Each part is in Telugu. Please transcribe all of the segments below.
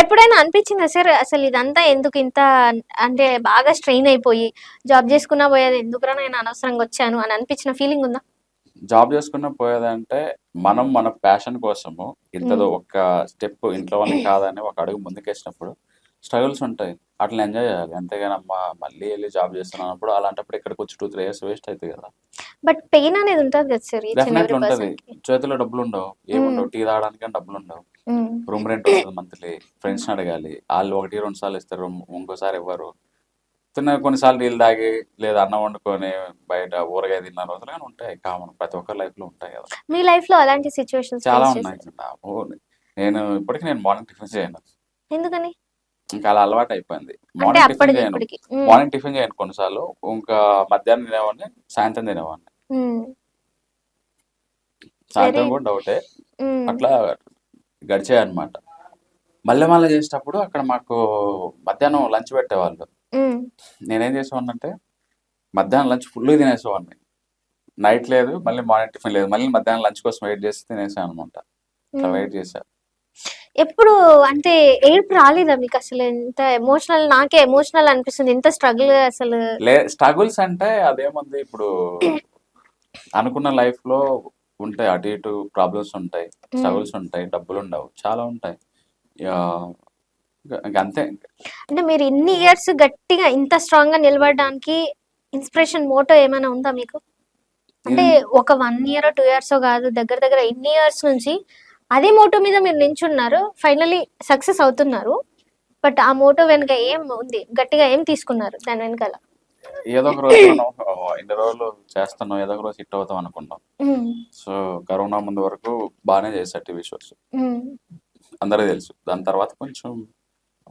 ఎప్పుడైనా అనిపించిందా సార్ అసలు ఇదంతా ఎందుకు ఇంత అంటే బాగా స్ట్రెయిన్ అయిపోయి జాబ్ చేసుకున్నా పోయేది ఎందుకురా నేను అనవసరంగా వచ్చాను అని అనిపించిన ఫీలింగ్ ఉందా? జాబ్ చేసుకున్న పోయేదంటే మనం మన ప్యాషన్ కోసము ఇంతదో ఒక స్టెప్ ఇంట్లో వాళ్ళని కాదని ఒక అడుగు ముందుకేసినప్పుడు స్ట్రగుల్స్ ఉంటాయి. అట్లా ఎంజాయ్ చేయాలి. అంతేగాని అమ్మా మళ్ళీ వెళ్ళి జాబ్ చేస్తున్నప్పుడు అలాంటప్పుడు ఇక్కడికి వచ్చి టూ త్రీ ఇయర్స్ వేస్ట్ అవుతుంది కదా. బట్ పెయిన్ అనేది ఉంటుంది కదా సార్ డెఫినెట్లీ ఉంటుంది. చేతిలో డబ్బులు ఉండవు ఏముండవు టీ తాగడానికి డబ్బులు ఉండవు రూమ్ రెంట్ వస్తుంది మంత్లీ. ఫ్రెండ్స్ని అడగాలి. వాళ్ళు ఒకటి రెండు సార్లు ఇస్తారు. ఇంకోసారి ఇవ్వరు తిన్న కొన్నిసార్లు నీళ్ళు తాగి లేదా అన్నం వండుకొని బయట ఊరగాయ తిన్న రోజులు కానీ ఉంటాయి. కామన్ ప్రతి ఒక్కరి లైఫ్లో ఉంటాయి కదా. మీ లైఫ్లో అలాంటి సిచ్యువేషన్స్ చాలా ఉన్నాయి నేను ఇప్పటికి నేను మార్నింగ్ టిఫిన్ చేయను. ఎందుకని? ఇంకా అలా అలవాటు అయిపోయింది. మార్నింగ్ టిఫిన్ చేయను. మార్నింగ్ టిఫిన్ చేయను కొన్నిసార్లు. ఇంకా మధ్యాహ్నం తినేవాడిని సాయంత్రం తినేవాడిని. సాయంత్రం కూడా డౌటే. అట్లా గడిచాయి అనమాట మళ్ళీ మళ్ళీ చేసేటప్పుడు అక్కడ మాకు మధ్యాహ్నం లంచ్ పెట్టేవాళ్ళు. నేనేం చేసేవాడిని అంటే మధ్యాహ్నం లంచ్ ఫుల్ తినేసేవాడిని. నైట్ లేదు మళ్ళీ మార్నింగ్ టిఫిన్ లేదు మళ్ళీ మధ్యాహ్నం లంచ్ కోసం వెయిట్ చేసి తినేసాను అనమాట అట్లా. వెయిట్ చేశా. ఎప్పుడు అంటే ఏడుపు రాలేదా మీకు అసలు? ఎంత ఎమోషనల్ నాకే ఎమోషనల్ అనిపిస్తుంది ఎంత స్ట్రగుల్ అసలు? స్ట్రగుల్స్ అంటే అదేముంది ఇప్పుడు అనుకున్న లైఫ్లో ఉంటాయి. అటు ఇటు ప్రాబ్లమ్స్ ఉంటాయి. స్ట్రగుల్స్ ఉంటాయి. డబ్బులు ఉండవు. చాలా ఉంటాయి. అంతే. అంటే మీరు ఇన్ని ఇయర్స్ గట్టిగా ఇంత స్ట్రాంగ్గా నిలబడడానికి ఇన్స్పిరేషన్ మోటో ఏమైనా ఉందా మీకు? అంటే ఒక వన్ ఇయర్ టూ ఇయర్స్ కాదు దగ్గర దగ్గర ఇన్ని ఇయర్స్ నుంచి అదే మోటో మీద మీరు నించున్నారు. ఫైనలీ సక్సెస్ అవుతున్నారు. బట్ ఆ మోటో వెనుక ఏం ఉంది? గట్టిగా ఏం తీసుకున్నారు? దాని వెనకాల. ఏదో ఒక రోజు మనం "ఓ, ఇన్ని రోజులు చేస్తున్నాం. ఏదో ఒక రోజు హిట్ అవుతాం ఉమ్, సో కరోనా ముందు వరకు బాగానే చేశారు టీవీ షోస్. ఉమ్, అందరికీ తెలుసు. దాని తర్వాత కొంచెం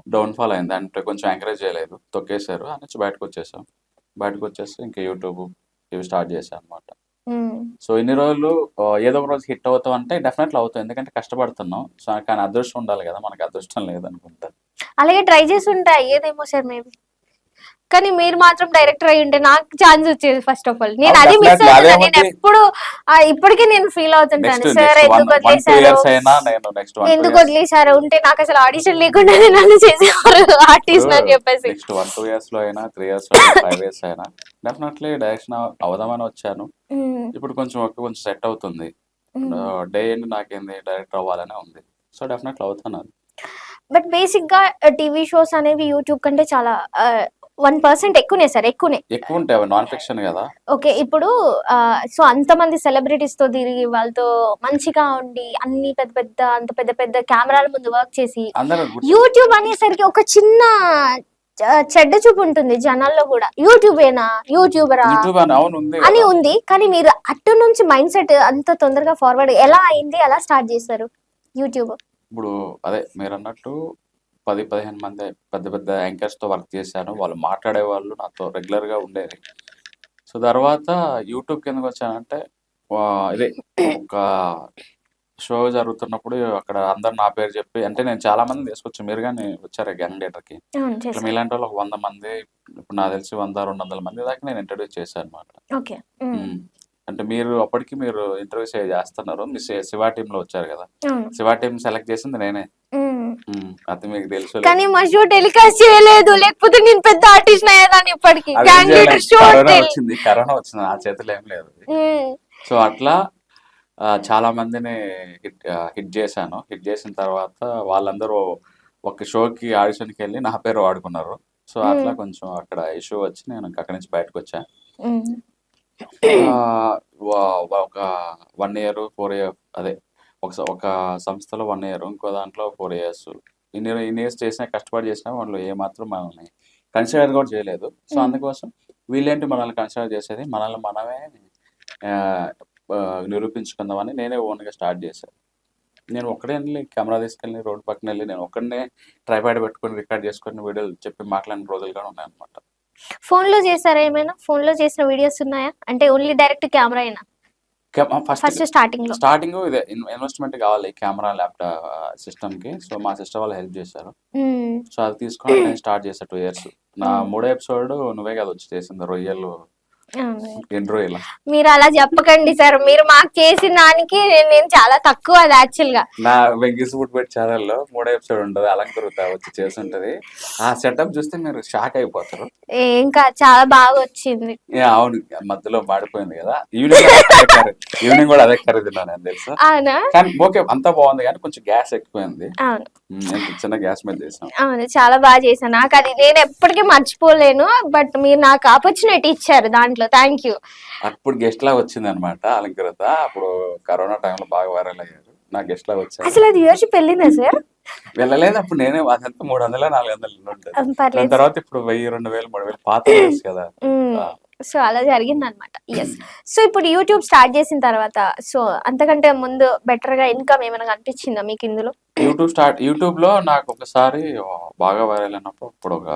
డౌన్ఫాల్ అయింది. అంటే కొంచెం ఎంకరేజ్ చేయలేదు. తొక్కేశారు. అని వచ్చి బయటకు వచ్చేసాం. బయటకు వచ్చేసి ఇంకా యూట్యూబ్ ఇవి స్టార్ట్ చేశాను అనమాట. సో ఇన్ని రోజులు ఏదో ఒక రోజు హిట్ అవుతాం అంటే డెఫినెట్లీ అవుతాం. ఎందుకంటే కష్టపడుతున్నాం. సో కానీ అదృష్టం ఉండాలి కదా. మనకి అదృష్టం లేదనుకుంటా. అలాగే ట్రై చేసి ఉంటే అయ్యేదేమో సార్ మేబీ. కానీ మీరు మాత్రం డైరెక్టర్ అయి ఉంటే నాకు ఛాన్స్ వచ్చేది ఫస్ట్ ఆఫ్ ఆల్ నేను అది మిస్. అవుతున్నా. నేను. ఎప్పుడు ఇప్పటికీ నేను ఫీల్ అవుతుంటాను. సార్ ఎందుకు వదిలేశారు? ఎందుకు వదిలేశారు? ఉంటే నాకు అసలు ఆడిషన్ లేకుండానే నన్ను చేసేవారు ఆర్టిస్ట్ అని చెప్పేసి. నెక్స్ట్ వన్ టూ ఇయర్స్లో అయినా త్రీ ఇయర్స్లో ఫైవ్ ఇయర్స్ అయినా డెఫినెట్లీ డైరెక్షన్ అవుదామని వచ్చాను. ఇప్పుడు కొంచెం ఒక కొంచెం సెట్ అవుతుంది. డే ఎండ్ నాకేంది డైరెక్టర్ అవ్వాలనే ఉంది. సో డెఫినెట్లీ అవుతున్నాను. బట్ బేసిక్గా టీవీ షోస్ అనేవి యూట్యూబ్ కంటే చాలా వన్ పర్సెంట్ ఎక్కువనే సార్ ఎక్కువనే. ఎక్కువ ఉంటాయి నాన్ ఫిక్షన్ కదా? ఓకే ఇప్పుడు సో అంతమంది సెలబ్రిటీస్తో తిరిగి వాళ్ళతో మంచిగా ఉండి అన్ని పెద్ద పెద్ద అంత పెద్ద పెద్ద కెమెరాల ముందు వర్క్ చేసి యూట్యూబ్ అనేసరికి ఒక చిన్న చెడ్డ చూపు ఉంటుంది జనాల్లో కూడా. యూట్యూబేనా యూట్యూబరా యూట్యూబ్ అని. ఉంది కానీ మీరు అటు నుంచి మైండ్ సెట్ అంత తొందరగా ఫార్వర్డ్ ఎలా అయింది ఎలా స్టార్ట్ చేశారు? యూట్యూబ్ ఇప్పుడు అదే మీరు అన్నట్టు పది పదిహేను మంది పెద్ద పెద్ద యాంకర్స్తో వర్క్ చేశాను. వాళ్ళు మాట్లాడే వాళ్ళు నాతో రెగ్యులర్గా ఉండేది. సో తర్వాత యూట్యూబ్ కిందకి వచ్చానంటే ఇదే ఒక షో జరుగుతున్నప్పుడు అక్కడ అందరు నా పేరు చెప్పి అంటే నేను చాలా మంది తీసుకొచ్చి మీరు కానీ వచ్చారు గ్యాంగ్ లీడర్కి? అవును ఇట్లా మీలాంటి వాళ్ళు ఒక వంద మంది ఇప్పుడు నాకు తెలిసి వంద రెండు వందల మంది దాకా నేను ఇంట్రడ్యూస్ చేశాను అనమాట ఓకే. అంటే మీరు అప్పటికి మీరు ఇంటర్వ్యూస్ చేస్తున్నారు. మీ శివ టీమ్లో వచ్చారు కదా? శివ టీం సెలెక్ట్ చేసింది నేనే. అది మీకు తెలుసు. కానీ మా షో టెలికాస్ట్ చేయలేదు. లేకపోతే నేను పెద్ద ఆర్టిస్ట్ అయ్యేదాన్ని ఇప్పటికి. లీడర్ షో వచ్చింది. కరోనా వచ్చింది. నా చేతిలో ఏం లేదు. సో అట్లా చాలా మందిని హిట్ హిట్ చేశాను. హిట్ చేసిన తర్వాత వాళ్ళందరూ ఒక షోకి ఆడిషన్కి వెళ్ళి నా పేరు వాడుకున్నారు. సో అట్లా కొంచెం అక్కడ ఇష్యూ వచ్చి నేను అక్కడి నుంచి బయటకు వచ్చా. ఒక వన్ ఇయర్ ఫోర్ ఇయర్ అదే ఒక ఒక సంస్థలో వన్ ఇయర్ ఇంకో దాంట్లో ఫోర్ ఇయర్స్. ఇన్ని ఇన్ని ఇయర్స్ చేసినా కష్టపడి చేసినా వాళ్ళు ఏమాత్రం మనల్ని కన్సిడర్ కూడా చేయలేదు. So Mm. అందుకోసం వీళ్ళేంటి మనల్ని కన్సిడర్ చేసేది? మనల్ని మనమే నిరూపించుకుందామని నేనే ఓన్గా స్టార్ట్ చేశాను నేను ఒక్కడే వెళ్ళి కెమెరా తీసుకెళ్ళి రోడ్ పక్కన వెళ్ళి నేను ఒక్కడనే ట్రైపాడ్ పెట్టుకొని రికార్డ్ చేసుకొని వీడియోలు చెప్పి మాట్లాడిన రోజులు కూడా ఉన్నాయి అనమాట ఫోన్లో చేశారా ఏమైనా? ఫోన్లో చేసిన వీడియోస్ ఉన్నాయా? అంటే ఓన్లీ డైరెక్ట్ కెమెరా అయినా ఫస్ట్ ఫస్ట్ స్టార్టింగ్ స్టార్టింగ్ ఇదే ఇన్వెస్ట్మెంట్ కావాలి కెమెరా ల్యాప్టాప్ సిస్టమ్కి సో మా సిస్టర్ వాళ్ళు హెల్ప్ చేశారు. సో అది తీసుకొని నేను స్టార్ట్ చేసా టూ ఇయర్స్ నా Mm. మూడో ఎపిసోడ్ నువ్వే కదా వచ్చి చేసింది రొయ్యలు మీరు అలా చెప్పకండి సార్. మీరు మాకు చేసిన దానికి నేను- చాలా తక్కువ అది యాక్చువల్గా. నా వెంకీస్ ఫుడ్ పెట్ ఛానల్లో మూడో ఎపిసోడ్ ఉంటుంది అలంకృత వచ్చి చేస్తుంటది. ఆ సెటప్ చూస్తే మీరు షాక్ అయిపోతారు. ఇంకా చాలా బాగా వచ్చింది. అవును. మధ్యలో మాడిపోయింది కదా. ఈవినింగ్ ఈవినింగ్ కూడా అదే కర్రీ తిన్నాను నేను తెలుసా? కానీ ఓకే అంతా బాగుంది కానీ కొంచెం గ్యాస్ ఎక్కువైంది. చిన్న గ్యాస్ మీద చేసాం అవును చాలా బాగా చేశాను. నాకు అది నేను ఎప్పటికీ మర్చిపోలేను. బట్ మీరు నాకు ఆపర్చునిటీ ఇచ్చారు దాంట్లో థ్యాంక్ యూ అప్పుడు గెస్ట్ లా వచ్చింది అనమాట అలంకృత. అప్పుడు కరోనా టైంలో బాగా వైరల్ అయ్యారు. నా గెస్ట్ లా వచ్చారు. అసలు అది వ్యూవర్షిప్ వెళ్ళిందా సార్ వెళ్ళలేదు. అప్పుడు నేనే అదంతా మూడు వందల నాలుగు వందలు దాని తర్వాత ఇప్పుడు వెయ్యి రెండు వేలు మూడు వేలు పాత కదా. సో అలా జరిగింది అనమాట ఎస్ సో ఇప్పుడు యూట్యూబ్ స్టార్ట్ చేసిన తర్వాత సో అంతకంటే ముందు బెటర్గా ఇన్కమ్ ఏమైనా కనిపించిందా మీకు ఇందులో? యూట్యూబ్ స్టార్ట్ యూట్యూబ్లో నాకు ఒకసారి బాగా వైరల్ అయినప్పుడు ఇప్పుడు ఒక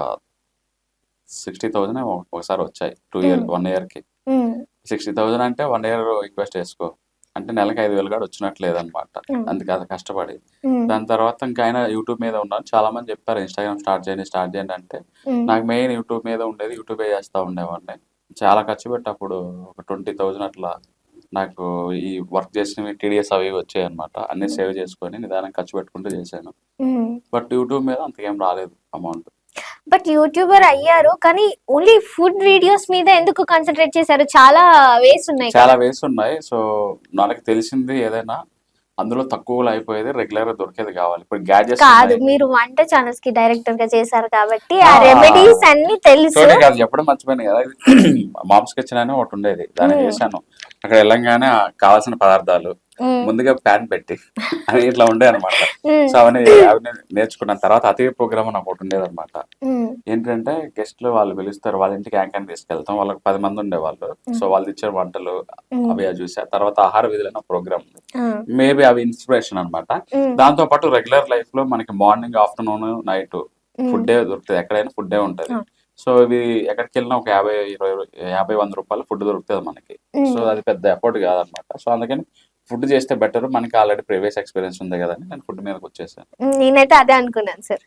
సిక్స్టీ థౌజండ్ ఒకసారి వచ్చాయి టూ ఇయర్ Hmm. వన్ ఇయర్కి మ్మ్. సిక్స్టీ థౌజండ్ అంటే వన్ ఇయర్ రిక్వెస్ట్ చేసుకో అంటే నెలకి ఐదు వేలు కూడా వచ్చినట్లేదు అనమాట Hmm. అందుకే అది కష్టపడి మ్మ్. దాని తర్వాత ఇంకా ఆయన యూట్యూబ్ మీద ఉన్నాను చాలా మంది చెప్పారు ఇన్స్టాగ్రామ్ స్టార్ట్ చేయండి స్టార్ట్ చేయండి అంటే. నాకు మెయిన్ యూట్యూబ్ మీద ఉండేది యూట్యూబే చేస్తా ఉండేవాడిని చాలా ఖర్చు పెట్టి అప్పుడు ఒక ట్వంటీ థౌజండ్ అట్లా నాకు ఈ వర్క్ చేసినవి టీడీఎస్ అవి వచ్చాయి అనమాట అన్ని సేవ్ చేసుకొని నిదానం ఖర్చు పెట్టుకుంటూ చేశాను. బట్ యూట్యూబ్ మీద అంతకేం రాలేదు అమౌంట్ బట్ యూట్యూబర్ అయ్యారు కానీ ఓన్లీ ఫుడ్ వీడియోస్ మీద ఎందుకు కాన్సన్ట్రేట్ చేశారు చాలా వేస్ ఉన్నాయి చాలా వేస్ ఉన్నాయి సో నాకు తెలిసింది ఏదైనా అందులో తక్కువలో అయిపోయేది రెగ్యులర్గా దొరికేది కావాలి ఇప్పుడు కాదు మీరు వంట ఛానల్స్కి డైరెక్టర్గా చేశారు కాబట్టి ఆ. రెమెడీస్ అన్ని తెలుసు కాదు చెప్పడం మర్చిపోయాను కదా మామ్స్ కిచెన్ అని ఒకటి ఉండేది దాన్ని. చేశాను అక్కడ వెళ్ళంగానే కావాల్సిన పదార్థాలు. ముందుగా ప్యాన్ పెట్టి అని ఇట్లా ఉండే అనమాట. సో అవన్నీ అవన్నీ నేర్చుకున్నాను తర్వాత అతిథి ప్రోగ్రామ్ అని ఒకటి ఉండేది అనమాట. ఏంటంటే గెస్ట్లు వాళ్ళు పిలుస్తారు వాళ్ళ ఇంటికి యాంకర్ తీసుకెళ్తాం వాళ్ళకి పది మంది ఉండేవాళ్ళు సో వాళ్ళు ఇచ్చే వంటలు. అవి చూసా తర్వాత ఆహార విధులైన ప్రోగ్రామ్. మేబీ అవి ఇన్స్పిరేషన్ అనమాట. దాంతో పాటు రెగ్యులర్ లైఫ్లో మనకి మార్నింగ్ ఆఫ్టర్నూన్ నైట్. ఫుడ్ దొరుకుతుంది ఎక్కడైనా ఫుడ్ ఉంటది ఆ. సో ఇవి ఎక్కడికి వెళ్ళినా ఒక యాభై ఇరవై యాభై వంద రూపాయలు ఫుడ్ దొరుకుతుంది మనకి. సో అది పెద్ద ఎఫర్ట్ కాదనమాట సో అందుకని ఫుడ్ చేస్తే బెటర్. మనకి ఆల్రెడీ ప్రీవియస్ ఎక్స్పీరియన్స్ ఉంది కదా నేను ఫుడ్ మీదకి వచ్చేసాను. నేనైతే అదే అనుకున్నాను సార్.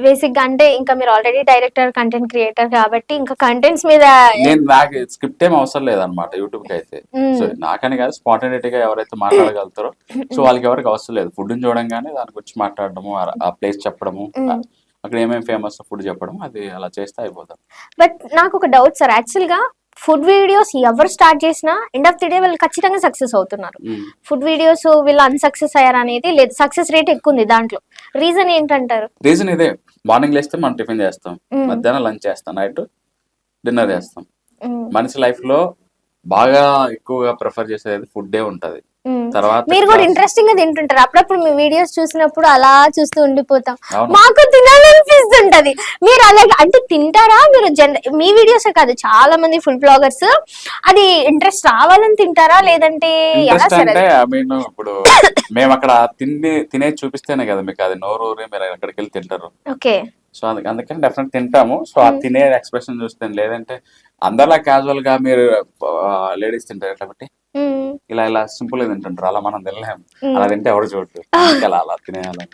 బేసిక్గా అంటే ఇంకా మీరు ఆల్రెడీ డైరెక్టర్ కంటెంట్ క్రియేటర్ కాబట్టి ఇంకా కంటెంట్స్ మీద నేను నాకు స్క్రిప్ట్ ఏం అవసరం లేదనమాట యూట్యూబ్కి అయితే. సో నాకని కాదు స్పాంటేనిటీగా ఎవరైతే మాట్లాడగలుగుతారో సో వాళ్ళకి ఎవరికి అవసరం లేదు. ఫుడ్ చూడంగానే దాని గురించి మాట్లాడడము ఆ- ప్లేస్ చెప్పడము. అక్కడ ఏమేమి ఫేమస్ ఫుడ్ చెప్పడం అది అలా చేస్తే అయిపోతాం. బట్ నాకు ఒక డౌట్ సార్. యాక్చువల్గా ఫుడ్ వీడియోస్ ఎవరు స్టార్ట్ చేసినా ఎండ్ ఆఫ్ ది డే వాళ్ళు ఖచ్చితంగా సక్సెస్ అవుతున్నారు. మ్మ్. ఫుడ్ వీడియోస్ వీళ్ళు అన్సక్సెస్ అయ్యారు అనేది లేదు. సక్సెస్ రేట్ ఎక్కువ ఉంది దాంట్లో. రీజన్ ఏంటంటారు? రీజన్ ఇదే. మార్నింగ్ లేస్తే మనం టిఫిన్ చేస్తాం. మ్మ్. మధ్యాహ్నం లంచ్ చేస్తాం. నైట్ డిన్నర్ చేస్తాం. మ్మ్. మనిషి లైఫ్లో బాగా ఎక్కువగా ప్రిఫర్ చేసేది ఫుడ్ ఉంటది. తర్వాత మీరు కూడా ఇంట్రెస్టింగ్గా తింటుంటారు. అప్పుడప్పుడు మీ వీడియోస్ చూసినప్పుడు అలా చూస్తూ ఉండిపోతాం. మాకు తినాలనిపిస్తుంటది. మీరు అలాగే అంటే తింటారా? మీరు జన మీ వీడియోస్ కాదు చాలా మంది ఫుడ్ బ్లాగర్స్ అది ఇంట్రెస్ట్ రావాలని తింటారా? లేదంటే అంటే ఐ మీన్ ఇప్పుడు మేము అక్కడ తిండి తినేది చూపిస్తేనే కదా మీకు అది నోరు ఊరి మీరు ఎక్కడికి వెళ్ళి తింటారు. ఓకే. సో అందుక అందుకని డెఫినెట్ తింటాము. సో ఆ తినే ఎక్స్ప్రెషన్ చూస్తే లేదంటే అందరిలా క్యాజువల్గా మీరు లేడీస్ తింటారు కాబట్టి ఇలా ఇలా సింపుల్గా తింటుంటారు. అలా మనం తినలేము. అలా తింటే ఎవరు చూడరు. అలా అలా తినేయాలని